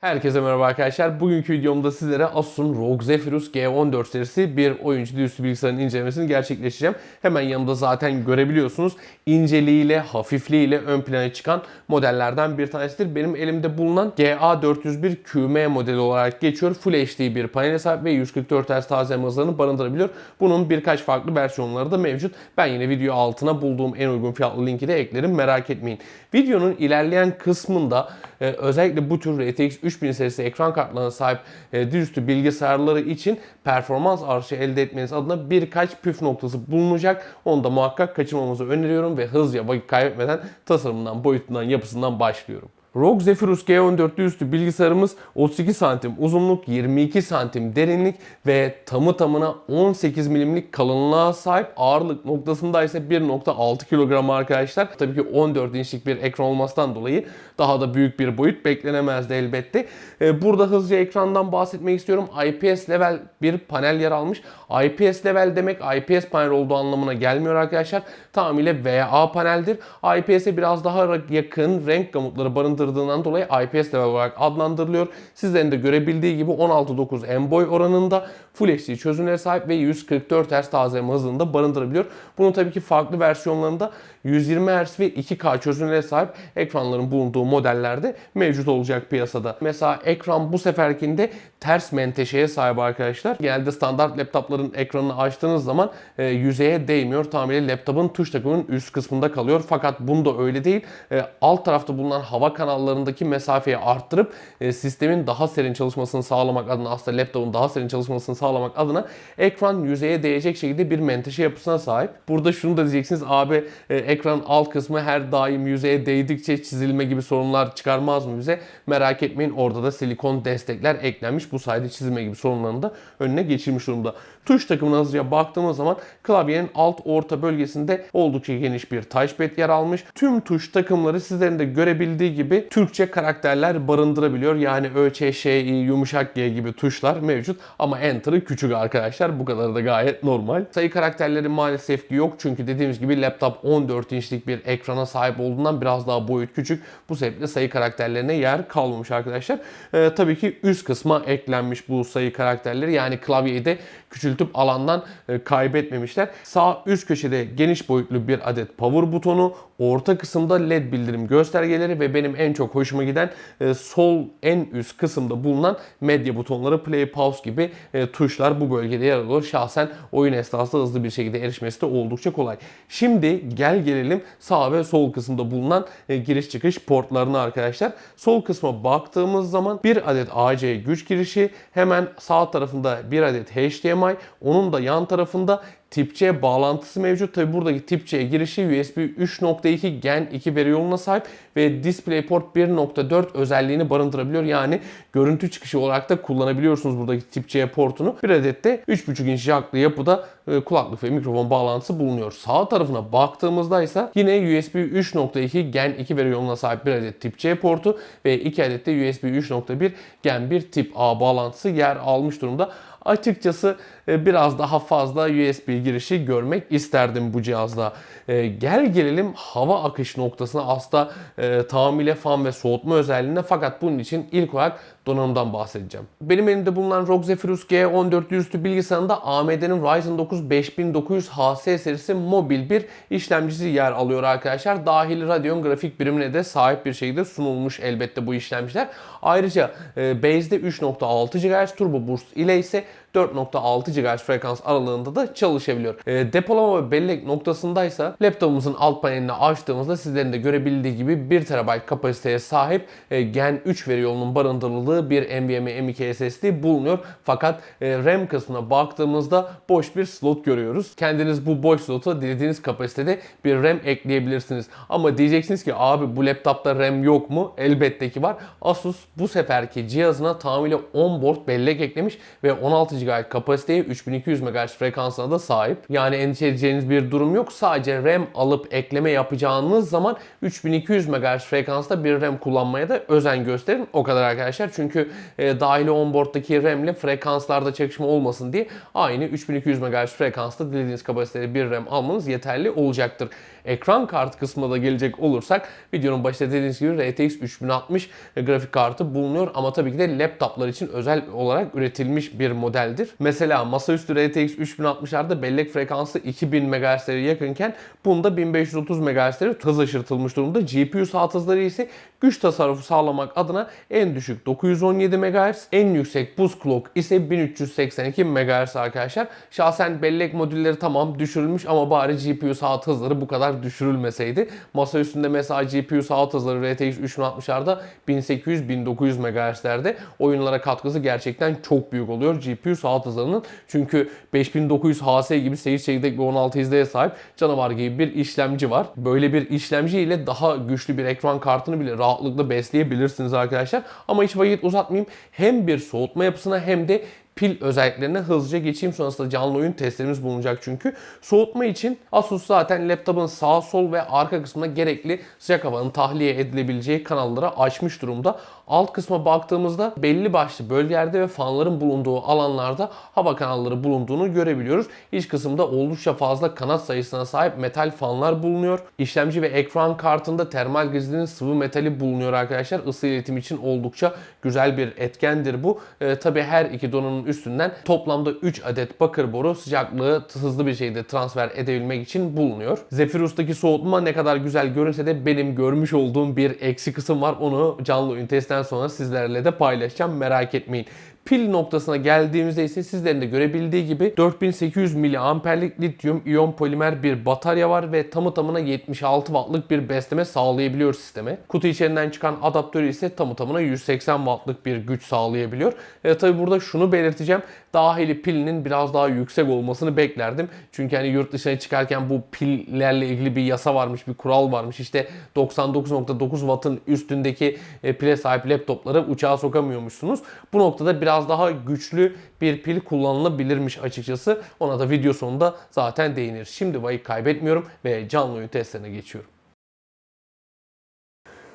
Herkese merhaba arkadaşlar. Bugünkü videomda sizlere Asus'un ROG Zephyrus G14 serisi bir oyuncu dizüstü bilgisayarın incelemesini gerçekleştireceğim. Hemen yanımda zaten görebiliyorsunuz. İnceliğiyle, hafifliğiyle ön plana çıkan modellerden bir tanesidir. Benim elimde bulunan GA401 QM modeli olarak geçiyor. Full HD bir panele sahip ve 144 Hz taze hızlarını barındırabiliyor. Bunun birkaç farklı versiyonları da mevcut. Ben yine video altına bulduğum en uygun fiyatlı linki de eklerim. Merak etmeyin. Videonun ilerleyen kısmında e, özellikle bu tür RTX 3000 serisi ekran kartlarına sahip e, dizüstü bilgisayarları için performans artışı elde etmeniz adına birkaç püf noktası bulunacak. Onu da muhakkak kaçırmamanızı öneriyorum ve hızlıca vakit kaybetmeden tasarımından, boyutundan, yapısından başlıyorum. ROG Zephyrus G14 üstü bilgisayarımız 32 santim uzunluk, 22 santim derinlik ve tamı tamına 18 milimlik kalınlığa sahip ağırlık noktasında ise 1.6 kilogram arkadaşlar. Tabii ki 14 inçlik bir ekran olmasından dolayı daha da büyük bir boyut beklenemezdi elbette. Ee, Burada hızlıca ekrandan bahsetmek istiyorum. IPS level bir panel yer almış. IPS level demek IPS panel olduğu anlamına gelmiyor arkadaşlar. Tamamıyla VA paneldir. IPS'e biraz daha yakın renk gamutları barındırdığından dolayı IPS level olarak adlandırılıyor. Sizlerin de görebildiği gibi 16.9 M boy oranında Full HD çözünürlüğe sahip ve 144 Hz tazeleme hızını da barındırabiliyor. Bunun tabii ki farklı versiyonlarında 120 Hz ve 2K çözünürlüğe sahip ekranların bulunduğu modellerde mevcut olacak piyasada. Mesela ekran bu seferkinde ters menteşeye sahip arkadaşlar. Genelde standart laptopların ekranını açtığınız zaman e, yüzeye değmiyor. Tamamıyla laptopun tuş takımının üst kısmında kalıyor. Fakat bunda öyle değil. E, alt tarafta bulunan hava kanallarındaki mesafeyi arttırıp e, sistemin daha serin çalışmasını sağlamak adına aslında laptopun daha serin çalışmasını sağlamak adına ekran yüzeye değecek şekilde bir menteşe yapısına sahip. Burada şunu da diyeceksiniz abi e, ekranın alt kısmı her daim yüzeye değdikçe çizilme gibi sorunlar çıkarmaz mı bize? Merak etmeyin orada da silikon destekler eklenmiş. Bu sayede çizilme gibi sorunların da önüne geçilmiş durumda. Tuş takımına hızlıca baktığımız zaman klavyenin alt orta bölgesinde oldukça geniş bir touchpad yer almış. Tüm tuş takımları sizlerin de görebildiği gibi Türkçe karakterler barındırabiliyor. Yani Ö, Ç, Ş, İ, yumuşak G gibi tuşlar mevcut ama Enter'ı küçük arkadaşlar. Bu kadarı da gayet normal. Sayı karakterleri maalesef ki yok çünkü dediğimiz gibi laptop 14 inçlik bir ekrana sahip olduğundan biraz daha boyut küçük. Bu sebeple sayı karakterlerine yer kalmamış arkadaşlar. Ee, tabii ki üst kısma eklenmiş bu sayı karakterleri. Yani klavyeyi de küçültüp alandan e, kaybetmemişler. Sağ üst köşede geniş boyutlu bir adet power butonu, orta kısımda led bildirim göstergeleri ve benim en çok hoşuma giden e, sol en üst kısımda bulunan medya butonları, play, pause gibi e, tuşlar bu bölgede yer alıyor. Şahsen oyun esnasında hızlı bir şekilde erişmesi de oldukça kolay. Şimdi gel gelelim sağ ve sol kısımda bulunan e, giriş çıkış portlarına arkadaşlar. Sol kısma baktığımız zaman bir adet AC güç girişi, hemen sağ tarafında bir adet HDMI, onun da yan tarafında Tip C bağlantısı mevcut. Tabi buradaki Tip C girişi USB 3.2 Gen 2 veri yoluna sahip ve DisplayPort 1.4 özelliğini barındırabiliyor. Yani görüntü çıkışı olarak da kullanabiliyorsunuz buradaki Tip C portunu. Bir adet de 3.5 inç jacklı yapıda e, kulaklık ve mikrofon bağlantısı bulunuyor. Sağ tarafına baktığımızda ise yine USB 3.2 Gen 2 veri yoluna sahip bir adet Tip C portu ve 2 adet de USB 3.1 Gen 1 Tip A bağlantısı yer almış durumda. Açıkçası biraz daha fazla USB girişi görmek isterdim bu cihazda. E, gel gelelim hava akış noktasına aslında e, tamamıyla fan ve soğutma özelliğine fakat bunun için ilk olarak donanımdan bahsedeceğim. Benim elimde bulunan ROG Zephyrus G14 üstü bilgisayarında AMD'nin Ryzen 9 5900 HS serisi mobil bir işlemcisi yer alıyor arkadaşlar. Dahil Radeon grafik birimine de sahip bir şekilde sunulmuş elbette bu işlemciler. Ayrıca e, base'de 3.6 GHz Turbo Boost ile ise 4.6 GHz frekans aralığında da çalışabiliyor. E, depolama ve bellek noktasındaysa laptopumuzun alt panelini açtığımızda sizlerin de görebildiği gibi 1 TB kapasiteye sahip e, Gen 3 veri yolunun barındırıldığı bir NVMe M.2 SSD bulunuyor. Fakat e, RAM kısmına baktığımızda boş bir slot görüyoruz. Kendiniz bu boş slota dilediğiniz kapasitede bir RAM ekleyebilirsiniz. Ama diyeceksiniz ki abi bu laptopta RAM yok mu? Elbette ki var. Asus bu seferki cihazına tamamıyla onboard bellek eklemiş ve 16 GB kapasiteye 3200 MHz frekansına da sahip. Yani endişe edeceğiniz bir durum yok. Sadece RAM alıp ekleme yapacağınız zaman 3200 MHz frekansta bir RAM kullanmaya da özen gösterin. O kadar arkadaşlar. Çünkü e, dahili onboard'daki RAM ile frekanslarda çakışma olmasın diye aynı 3200 MHz frekansta dilediğiniz kapasiteli bir RAM almanız yeterli olacaktır. Ekran kart kısmına da gelecek olursak videonun başında dediğiniz gibi RTX 3060 grafik kartı bulunuyor ama tabii ki de laptoplar için özel olarak üretilmiş bir modeldir. Mesela masaüstü RTX 3060'larda bellek frekansı 2000 MHz'lere yakınken bunda 1530 MHz'lere hız aşırtılmış durumda. GPU saat hızları ise güç tasarrufu sağlamak adına en düşük 917 MHz, en yüksek boost clock ise 1382 MHz arkadaşlar. Şahsen bellek modülleri tamam düşürülmüş ama bari GPU saat hızları bu kadar düşürülmeseydi. Masa üstünde mesela GPU saat hızları RTX 3060'larda 1800-1900 MHz'lerde oyunlara katkısı gerçekten çok büyük oluyor GPU saat hızlarının. Çünkü 5900 HS gibi seyir çekirdek ve 16 izleye sahip canavar gibi bir işlemci var. Böyle bir işlemci ile daha güçlü bir ekran kartını bile rahatlıkla besleyebilirsiniz arkadaşlar. Ama hiç vakit uzatmayayım. Hem bir soğutma yapısına hem de pil özelliklerine hızlıca geçeyim. Sonrasında canlı oyun testlerimiz bulunacak çünkü. Soğutma için Asus zaten laptopun sağ sol ve arka kısmına gerekli sıcak havanın tahliye edilebileceği kanallara açmış durumda. Alt kısma baktığımızda belli başlı bölgelerde ve fanların bulunduğu alanlarda hava kanalları bulunduğunu görebiliyoruz. İç kısımda oldukça fazla kanat sayısına sahip metal fanlar bulunuyor. İşlemci ve ekran kartında termal gizlinin sıvı metali bulunuyor arkadaşlar. Isı iletim için oldukça güzel bir etkendir bu. Ee, Tabi her iki donanımın üstünden toplamda 3 adet bakır boru sıcaklığı hızlı bir şekilde transfer edebilmek için bulunuyor. Zephyrus'taki soğutma ne kadar güzel görünse de benim görmüş olduğum bir eksi kısım var. Onu canlı oyun testten sonra sizlerle de paylaşacağım. Merak etmeyin. Pil noktasına geldiğimizde ise sizlerin de görebildiği gibi 4800 miliamperlik lityum iyon polimer bir batarya var ve tamı tamına 76 wattlık bir besleme sağlayabiliyor sisteme. Kutu içerisinden çıkan adaptörü ise tamı tamına 180 wattlık bir güç sağlayabiliyor. E, tabi burada şunu belirteceğim. Dahili pilinin biraz daha yüksek olmasını beklerdim. Çünkü hani yurt dışına çıkarken bu pillerle ilgili bir yasa varmış, bir kural varmış. İşte 99.9 wattın üstündeki e, pile sahip laptopları uçağa sokamıyormuşsunuz. Bu noktada biraz daha güçlü bir pil kullanılabilirmiş açıkçası. Ona da video sonunda zaten değinir. Şimdi vakit kaybetmiyorum ve canlı oyun testlerine geçiyorum.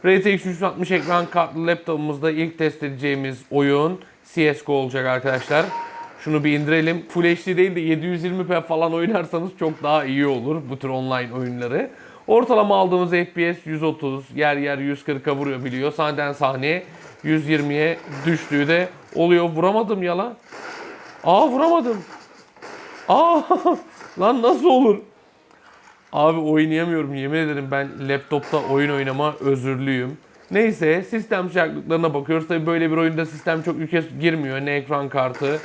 RTX 360 ekran kartlı laptopumuzda ilk test edeceğimiz oyun CSGO olacak arkadaşlar. Şunu bir indirelim. Full HD değil de 720p falan oynarsanız çok daha iyi olur bu tür online oyunları. Ortalama aldığımız FPS 130, yer yer 140'a vuruyor biliyor. Sahneden sahneye 120'ye düştüğü de oluyor. Vuramadım ya lan. Aa vuramadım. Aa lan nasıl olur? Abi oynayamıyorum yemin ederim ben laptopta oyun oynama özürlüyüm. Neyse sistem sıcaklıklarına bakıyoruz. Tabi böyle bir oyunda sistem çok yüke girmiyor. Ne ekran kartı.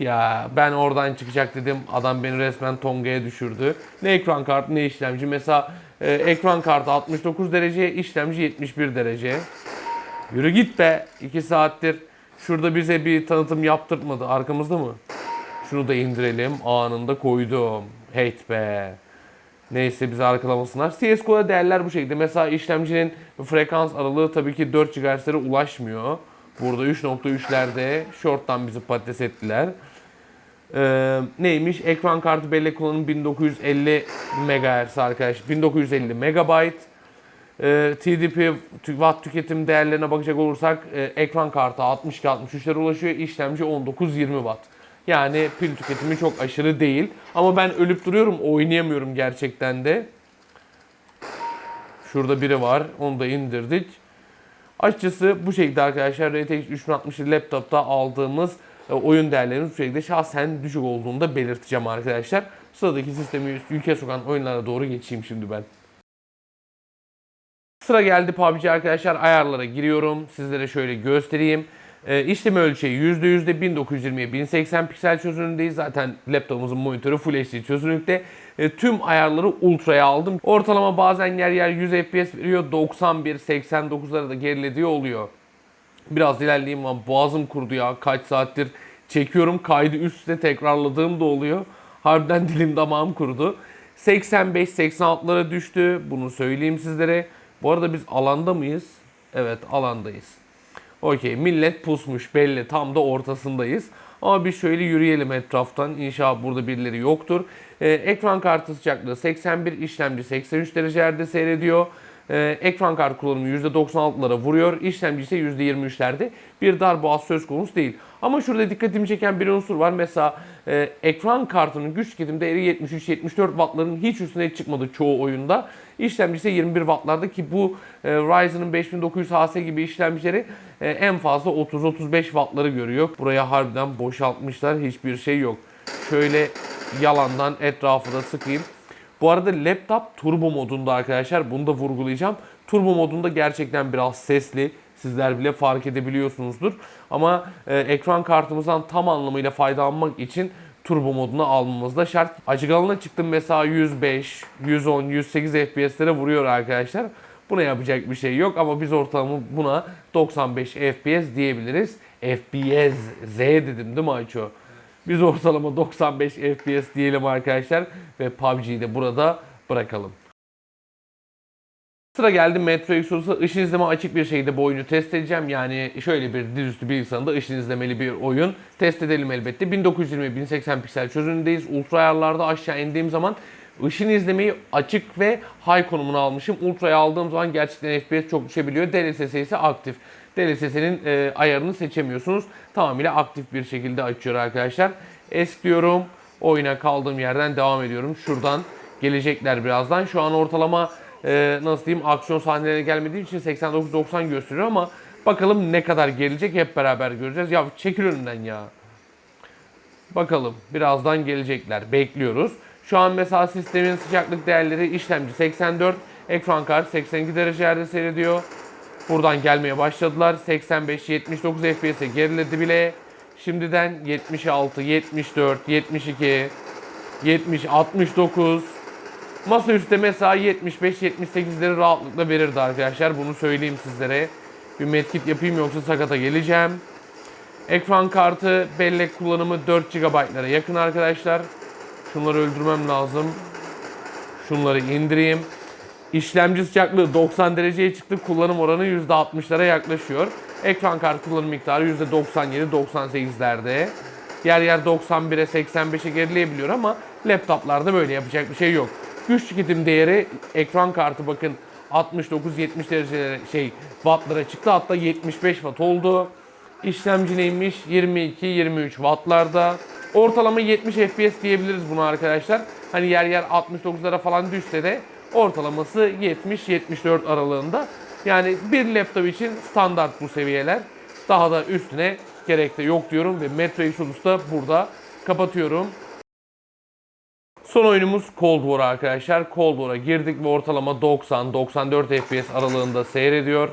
Ya ben oradan çıkacak dedim. Adam beni resmen Tonga'ya düşürdü. Ne ekran kartı ne işlemci. Mesela e, ekran kartı 69 derece, işlemci 71 derece. Yürü git be. 2 saattir şurada bize bir tanıtım yaptırtmadı. Arkamızda mı? Şunu da indirelim. Anında koydum. Hate be. Neyse bizi arkalamasınlar. CSGO'da değerler bu şekilde. Mesela işlemcinin frekans aralığı tabii ki 4 GHz'lere ulaşmıyor. Burada 3.3'lerde short'tan bizi patates ettiler. Ee, neymiş? Ekran kartı bellek kullanımı 1950 MHz arkadaş. 1950 MB. Ee, TDP watt tüketim değerlerine bakacak olursak e, ekran kartı 62-63'lere ulaşıyor. İşlemci 19-20 watt. Yani pil tüketimi çok aşırı değil. Ama ben ölüp duruyorum, oynayamıyorum gerçekten de. Şurada biri var, onu da indirdik. Açıkçası bu şekilde arkadaşlar RTX 3060 laptopta aldığımız oyun değerlerimiz bu şekilde şahsen düşük olduğunu da belirteceğim arkadaşlar. Sıradaki sistemi ülke sokan oyunlara doğru geçeyim şimdi ben. Sıra geldi PUBG arkadaşlar ayarlara giriyorum. Sizlere şöyle göstereyim. E, ölçeği %yüzde 1920'ye 1080 piksel çözünürlüğündeyiz. Zaten laptopumuzun monitörü Full HD çözünürlükte. E, tüm ayarları ultraya aldım. Ortalama bazen yer yer 100 FPS veriyor. 91, 89'lara da gerilediği oluyor. Biraz ilerleyeyim ama boğazım kurudu ya. Kaç saattir çekiyorum. Kaydı üst üste tekrarladığım da oluyor. Harbiden dilim damağım kurudu. 85-86'lara düştü. Bunu söyleyeyim sizlere. Bu arada biz alanda mıyız? Evet alandayız. Okey millet pusmuş belli tam da ortasındayız. Ama bir şöyle yürüyelim etraftan. İnşallah burada birileri yoktur. Ee, ekran kartı sıcaklığı 81, işlemci 83 derecelerde seyrediyor. Ee, ekran kartı kullanımı %96'lara vuruyor. İşlemci ise %23'lerde. Bir darboğaz söz konusu değil. Ama şurada dikkatimi çeken bir unsur var. Mesela e, ekran kartının güç tüketim değeri 73-74 wattların hiç üstüne çıkmadı çoğu oyunda. İşlemci ise 21 wattlarda ki bu e, Ryzen'ın 5900 HS gibi işlemcileri e, en fazla 30-35 wattları görüyor. Buraya harbiden boşaltmışlar. Hiçbir şey yok. Şöyle yalandan etrafı da sıkayım. Bu arada laptop turbo modunda arkadaşlar. Bunu da vurgulayacağım. Turbo modunda gerçekten biraz sesli. Sizler bile fark edebiliyorsunuzdur. Ama e, ekran kartımızdan tam anlamıyla faydalanmak için turbo moduna almamız da şart. Açık alana çıktım mesela 105, 110, 108 FPS'lere vuruyor arkadaşlar. Buna yapacak bir şey yok ama biz ortalama buna 95 FPS diyebiliriz. FPS, Z dedim değil mi Ayço? Biz ortalama 95 FPS diyelim arkadaşlar ve PUBG'yi de burada bırakalım. Sıra geldi Metro Exodus'a ışın izleme açık bir şekilde bu oyunu test edeceğim. Yani şöyle bir dizüstü bilgisayarında ışın izlemeli bir oyun. Test edelim elbette. 1920-1080 piksel çözünürlüğündeyiz. Ultra ayarlarda aşağı indiğim zaman ışın izlemeyi açık ve high konumuna almışım. Ultra'ya aldığım zaman gerçekten FPS çok düşebiliyor. DLSS ise aktif. DLSS'nin e, ayarını seçemiyorsunuz. Tamamıyla aktif bir şekilde açıyor arkadaşlar. Es diyorum. Oyuna kaldığım yerden devam ediyorum. Şuradan gelecekler birazdan. Şu an ortalama e, nasıl diyeyim aksiyon sahnelerine gelmediği için 89-90 gösteriyor ama bakalım ne kadar gelecek hep beraber göreceğiz. Ya çekil önünden ya. Bakalım birazdan gelecekler. Bekliyoruz. Şu an mesela sistemin sıcaklık değerleri işlemci 84, ekran kartı 82 derecelerde seyrediyor. Buradan gelmeye başladılar. 85-79 FPS'e geriledi bile. Şimdiden 76, 74, 72, 70, 69. Masaüstte mesela 75-78'leri rahatlıkla verirdi arkadaşlar. Bunu söyleyeyim sizlere. Bir medkit yapayım yoksa sakata geleceğim. Ekran kartı bellek kullanımı 4 GB'lara yakın arkadaşlar. Şunları öldürmem lazım. Şunları indireyim. İşlemci sıcaklığı 90 dereceye çıktı. Kullanım oranı %60'lara yaklaşıyor. Ekran kartı kullanım miktarı %97-98'lerde. Yer yer 91'e 85'e gerileyebiliyor ama laptoplarda böyle yapacak bir şey yok. Güç tüketim değeri ekran kartı bakın 69-70 derecelere şey wattlara çıktı. Hatta 75 watt oldu. İşlemci neymiş? 22-23 wattlarda. Ortalama 70 FPS diyebiliriz buna arkadaşlar. Hani yer yer 69'lara falan düşse de ortalaması 70-74 aralığında. Yani bir laptop için standart bu seviyeler. Daha da üstüne gerek de yok diyorum ve Metro Exodus da burada kapatıyorum. Son oyunumuz Cold War arkadaşlar. Cold War'a girdik ve ortalama 90-94 FPS aralığında seyrediyor.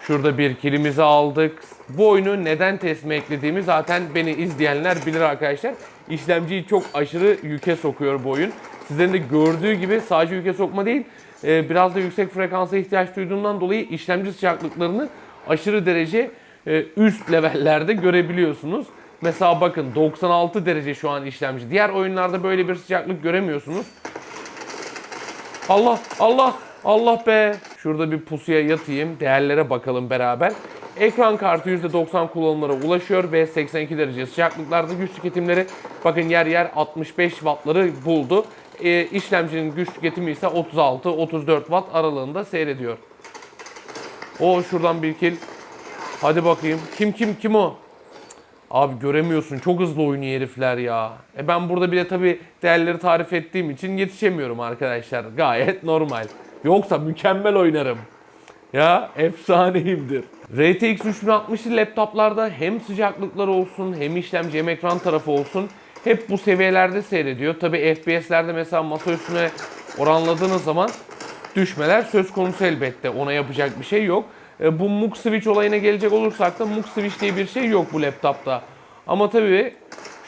Şurada bir kilimizi aldık. Bu oyunu neden testime eklediğimi zaten beni izleyenler bilir arkadaşlar. İşlemciyi çok aşırı yüke sokuyor bu oyun. Sizlerin de gördüğü gibi sadece yüke sokma değil, e, biraz da yüksek frekansa ihtiyaç duyduğundan dolayı işlemci sıcaklıklarını aşırı derece e, üst levellerde görebiliyorsunuz. Mesela bakın 96 derece şu an işlemci. Diğer oyunlarda böyle bir sıcaklık göremiyorsunuz. Allah Allah Allah be. Şurada bir pusuya yatayım. Değerlere bakalım beraber. Ekran kartı %90 kullanımlara ulaşıyor ve 82 derece sıcaklıklarda güç tüketimleri bakın yer yer 65 wattları buldu. E, işlemcinin güç tüketimi ise 36-34 watt aralığında seyrediyor. O şuradan bir kill. Hadi bakayım. Kim kim kim o? Abi göremiyorsun. Çok hızlı oynuyor herifler ya. E ben burada bile tabi değerleri tarif ettiğim için yetişemiyorum arkadaşlar. Gayet normal. Yoksa mükemmel oynarım. Ya efsaneyimdir. RTX 3060'lı laptoplarda hem sıcaklıklar olsun hem işlemci hem ekran tarafı olsun hep bu seviyelerde seyrediyor. Tabi FPS'lerde mesela masa üstüne oranladığınız zaman düşmeler söz konusu elbette. Ona yapacak bir şey yok. E, bu MUX switch olayına gelecek olursak da MUX switch diye bir şey yok bu laptopta. Ama tabii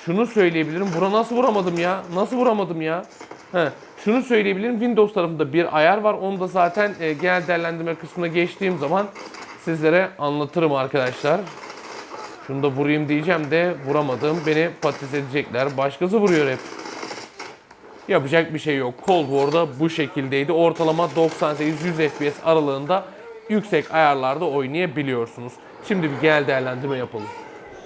şunu söyleyebilirim. Buna nasıl vuramadım ya? Nasıl vuramadım ya? He. Şunu söyleyebilirim. Windows tarafında bir ayar var. Onu da zaten e, genel değerlendirme kısmına geçtiğim zaman sizlere anlatırım arkadaşlar. Şunu da vurayım diyeceğim de vuramadım. Beni patates edecekler. Başkası vuruyor hep. Yapacak bir şey yok. Cold War'da bu şekildeydi. Ortalama 98-100 FPS aralığında yüksek ayarlarda oynayabiliyorsunuz. Şimdi bir genel değerlendirme yapalım.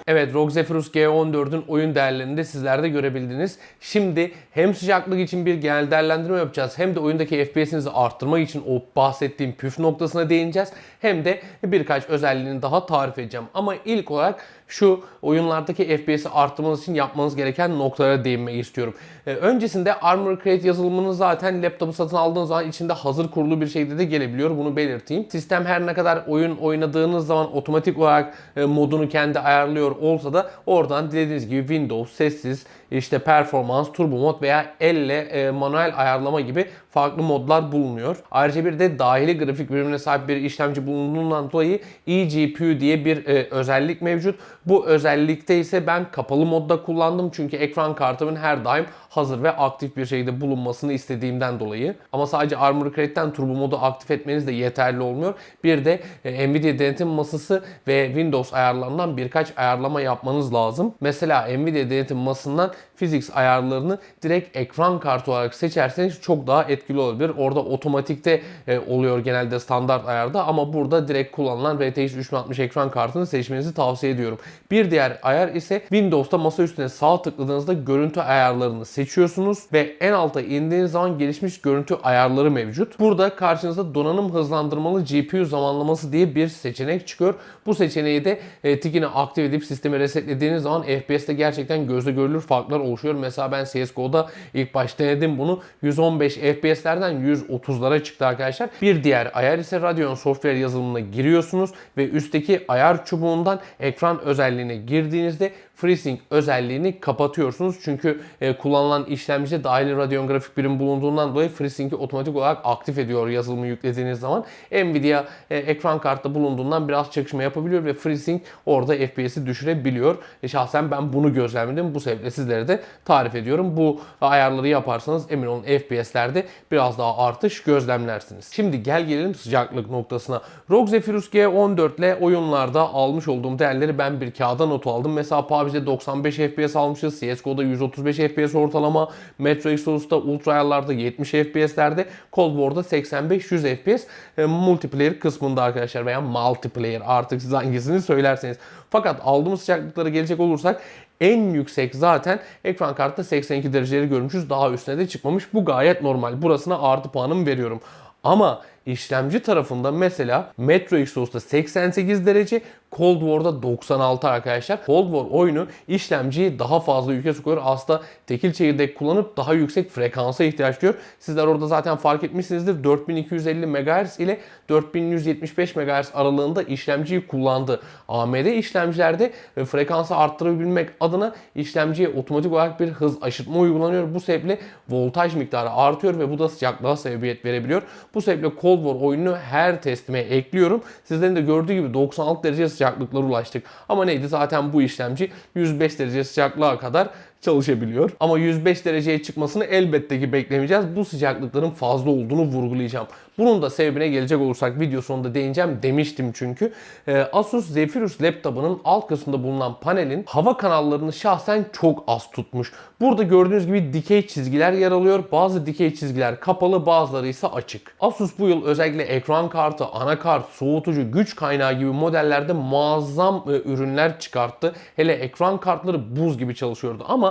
Evet ROG Zephyrus G14'ün oyun değerlerini de sizler de görebildiniz. Şimdi hem sıcaklık için bir genel değerlendirme yapacağız hem de oyundaki FPS'inizi arttırmak için o bahsettiğim püf noktasına değineceğiz. Hem de birkaç özelliğini daha tarif edeceğim. Ama ilk olarak şu oyunlardaki FPS'i arttırmanız için yapmanız gereken noktalara değinmek istiyorum. Ee, öncesinde Armor Crate yazılımını zaten laptopu satın aldığınız zaman içinde hazır kurulu bir şekilde de gelebiliyor. Bunu belirteyim. Sistem her ne kadar oyun oynadığınız zaman otomatik olarak e, modunu kendi ayarlıyor olsa da oradan dilediğiniz gibi Windows, sessiz, işte performans, turbo mod veya elle e, manuel ayarlama gibi farklı modlar bulunuyor. Ayrıca bir de dahili grafik birimine sahip bir işlemci bulunduğundan dolayı eGPU diye bir e, özellik mevcut. Bu özellikte ise ben kapalı modda kullandım çünkü ekran kartımın her daim hazır ve aktif bir şekilde bulunmasını istediğimden dolayı. Ama sadece Armor Crate'den turbo modu aktif etmeniz de yeterli olmuyor. Bir de e, Nvidia denetim masası ve Windows ayarlarından birkaç ayarlama yapmanız lazım. Mesela Nvidia denetim masasından Physics ayarlarını direkt ekran kartı olarak seçerseniz çok daha etkili olabilir. Orada otomatikte e, oluyor genelde standart ayarda ama burada direkt kullanılan RTX 3060 ekran kartını seçmenizi tavsiye ediyorum. Bir diğer ayar ise Windows'ta masa üstüne sağ tıkladığınızda görüntü ayarlarını seçiyorsunuz ve en alta indiğiniz zaman gelişmiş görüntü ayarları mevcut. Burada karşınıza donanım hızlandırmalı GPU zamanlaması diye bir seçenek çıkıyor. Bu seçeneği de e, tikini aktif edip sistemi resetlediğiniz zaman FPS'te gerçekten gözle görülür farklar oluşuyor. Mesela ben CSGO'da ilk başta denedim bunu. 115 FPS'lerden 130'lara çıktı arkadaşlar. Bir diğer ayar ise Radeon Software yazılımına giriyorsunuz ve üstteki ayar çubuğundan ekran özelliğine girdiğinizde FreeSync özelliğini kapatıyorsunuz. Çünkü e, kullanılan işlemci dahili Radeon grafik birim bulunduğundan dolayı FreeSync'i otomatik olarak aktif ediyor yazılımı yüklediğiniz zaman. Nvidia e, ekran kartta bulunduğundan biraz çakışma yapabiliyor ve FreeSync orada FPS'i düşürebiliyor. E, şahsen ben bunu gözlemledim. Bu sebeple sizlere de tarif ediyorum. Bu ayarları yaparsanız emin olun FPS'lerde biraz daha artış gözlemlersiniz. Şimdi gel gelelim sıcaklık noktasına. ROG Zephyrus G14 ile oyunlarda almış olduğum değerleri ben bir kağıda not aldım. Mesela PUBG'de 95 FPS almışız. CSGO'da 135 FPS ortalama. Metro Exodus'ta ultra ayarlarda 70 FPS'lerde. Cold War'da 85-100 FPS. E, multiplayer kısmında arkadaşlar veya multiplayer artık siz hangisini söylerseniz. Fakat aldığımız sıcaklıklara gelecek olursak en yüksek zaten ekran kartta 82 dereceleri görmüşüz. Daha üstüne de çıkmamış. Bu gayet normal. Burasına artı puanımı veriyorum. Ama işlemci tarafında mesela Metro Exodus'ta 88 derece, Cold War'da 96 arkadaşlar. Cold War oyunu işlemciyi daha fazla yüke sokuyor. Aslında tekil çekirdek kullanıp daha yüksek frekansa ihtiyaç duyuyor. Sizler orada zaten fark etmişsinizdir. 4250 MHz ile 4175 MHz aralığında işlemciyi kullandı. AMD işlemcilerde frekansı arttırabilmek adına işlemciye otomatik olarak bir hız aşırtma uygulanıyor. Bu sebeple voltaj miktarı artıyor ve bu da sıcaklığa sebebiyet verebiliyor. Bu sebeple Cold War oyununu her testime ekliyorum. Sizlerin de gördüğü gibi 96 derece sıcaklıklara ulaştık. Ama neydi zaten bu işlemci 105 derece sıcaklığa kadar çalışabiliyor. Ama 105 dereceye çıkmasını elbette ki beklemeyeceğiz. Bu sıcaklıkların fazla olduğunu vurgulayacağım. Bunun da sebebine gelecek olursak video sonunda değineceğim demiştim çünkü. Ee, Asus Zephyrus laptop'unun alt kısmında bulunan panelin hava kanallarını şahsen çok az tutmuş. Burada gördüğünüz gibi dikey çizgiler yer alıyor. Bazı dikey çizgiler kapalı bazıları ise açık. Asus bu yıl özellikle ekran kartı, anakart, soğutucu, güç kaynağı gibi modellerde muazzam e, ürünler çıkarttı. Hele ekran kartları buz gibi çalışıyordu ama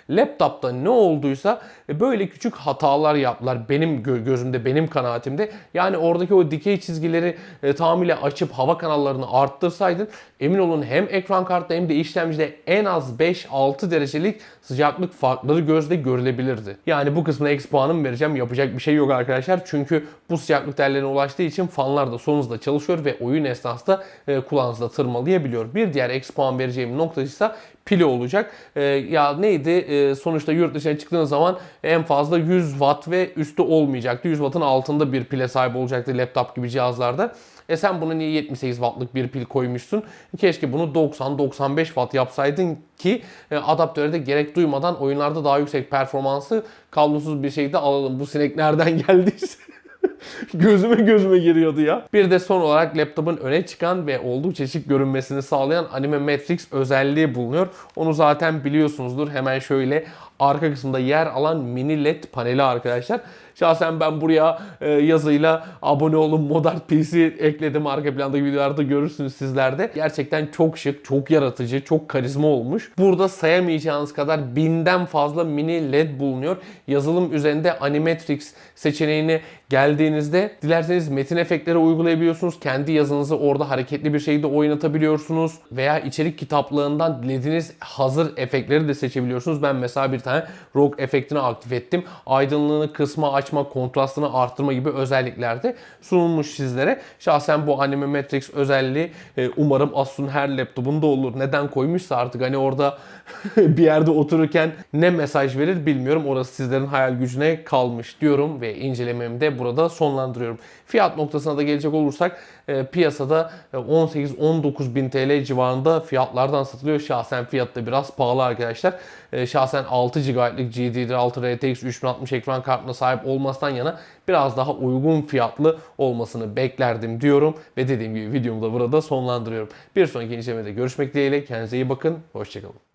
laptopta ne olduysa e, böyle küçük hatalar yaptılar benim gö- gözümde, benim kanaatimde. Yani oradaki o dikey çizgileri e, tamamıyla açıp hava kanallarını arttırsaydın emin olun hem ekran kartta hem de işlemcide en az 5-6 derecelik sıcaklık farkları gözle görülebilirdi. Yani bu kısmına eksi puanım vereceğim. Yapacak bir şey yok arkadaşlar. Çünkü bu sıcaklık değerlerine ulaştığı için fanlar da sonunuzda çalışıyor ve oyun esnasında e, kulağınızda tırmalayabiliyor. Bir diğer eksi puan vereceğim nokta ise pili olacak. Ya neydi? E, sonuçta yurt dışına çıktığınız zaman en fazla 100 watt ve üstü olmayacaktı. 100 wattın altında bir pile sahip olacaktı laptop gibi cihazlarda. E sen bunu niye 78 wattlık bir pil koymuşsun? Keşke bunu 90-95 watt yapsaydın ki e, adaptöre de gerek duymadan oyunlarda daha yüksek performansı kablosuz bir şekilde alalım. Bu sinek nereden geldiyse. gözüme gözüme giriyordu ya. Bir de son olarak laptopun öne çıkan ve oldukça şık görünmesini sağlayan Anime Matrix özelliği bulunuyor. Onu zaten biliyorsunuzdur. Hemen şöyle arka kısımda yer alan mini led paneli arkadaşlar. Şahsen ben buraya e, yazıyla abone olun Modart PC ekledim. Arka plandaki videolarda görürsünüz sizler de. Gerçekten çok şık, çok yaratıcı, çok karizma olmuş. Burada sayamayacağınız kadar binden fazla mini led bulunuyor. Yazılım üzerinde Animatrix seçeneğine geldiğinizde dilerseniz metin efektleri uygulayabiliyorsunuz. Kendi yazınızı orada hareketli bir şekilde oynatabiliyorsunuz. Veya içerik kitaplığından dilediğiniz hazır efektleri de seçebiliyorsunuz. Ben mesela bir tane rock efektini aktif ettim. Aydınlığını kısma, açma, kontrastını arttırma gibi özellikler de sunulmuş sizlere. Şahsen bu Anime Matrix özelliği e, umarım Asus'un her laptopunda olur. Neden koymuşsa artık hani orada bir yerde otururken ne mesaj verir bilmiyorum. Orası sizlerin hayal gücüne kalmış diyorum ve incelememi de burada sonlandırıyorum. Fiyat noktasına da gelecek olursak e, piyasada e, 18-19 bin TL civarında fiyatlardan satılıyor. Şahsen fiyatı da biraz pahalı arkadaşlar. E, şahsen 6 GB'lık GDDR6 RTX 3060 ekran kartına sahip olmasından yana biraz daha uygun fiyatlı olmasını beklerdim diyorum. Ve dediğim gibi videomu da burada sonlandırıyorum. Bir sonraki incelemede görüşmek dileğiyle. Kendinize iyi bakın. Hoşçakalın.